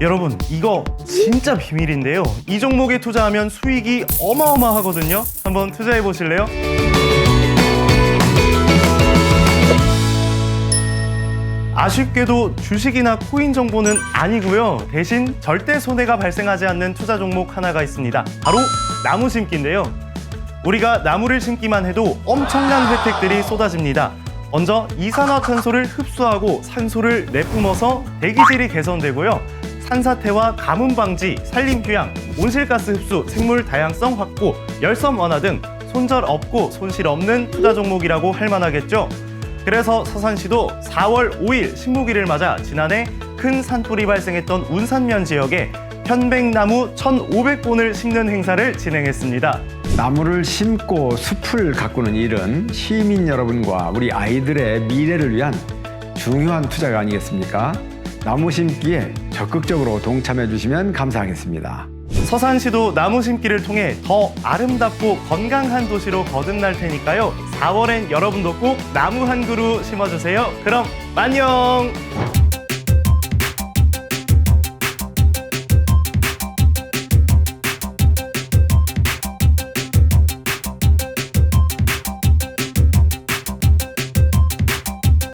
여러분 이거 진짜 비밀인데요. 이 종목에 투자하면 수익이 어마어마하거든요. 한번 투자해 보실래요? 아쉽게도 주식이나 코인 정보는 아니고요. 대신 절대 손해가 발생하지 않는 투자 종목 하나가 있습니다. 바로 나무 심기인데요. 우리가 나무를 심기만 해도 엄청난 혜택들이 쏟아집니다. 먼저 이산화탄소를 흡수하고 산소를 내뿜어서 대기질이 개선되고요. 산사태와 가뭄 방지, 산림 휴양, 온실가스 흡수, 생물 다양성 확보, 열섬 완화 등 손절 없고 손실 없는 투자 종목이라고 할 만하겠죠. 그래서 서산시도 4월 5일 식목일을 맞아 지난해 큰 산불이 발생했던 운산면 지역에 편백나무 1,500본을 심는 행사를 진행했습니다. 나무를 심고 숲을 가꾸는 일은 시민 여러분과 우리 아이들의 미래를 위한 중요한 투자가 아니겠습니까? 나무 심기에 적극적으로 동참해 주시면 감사하겠습니다. 서산시도 나무 심기를 통해 더 아름답고 건강한 도시로 거듭날 테니까요. 4월엔 여러분도 꼭 나무 한 그루 심어주세요. 그럼 안녕!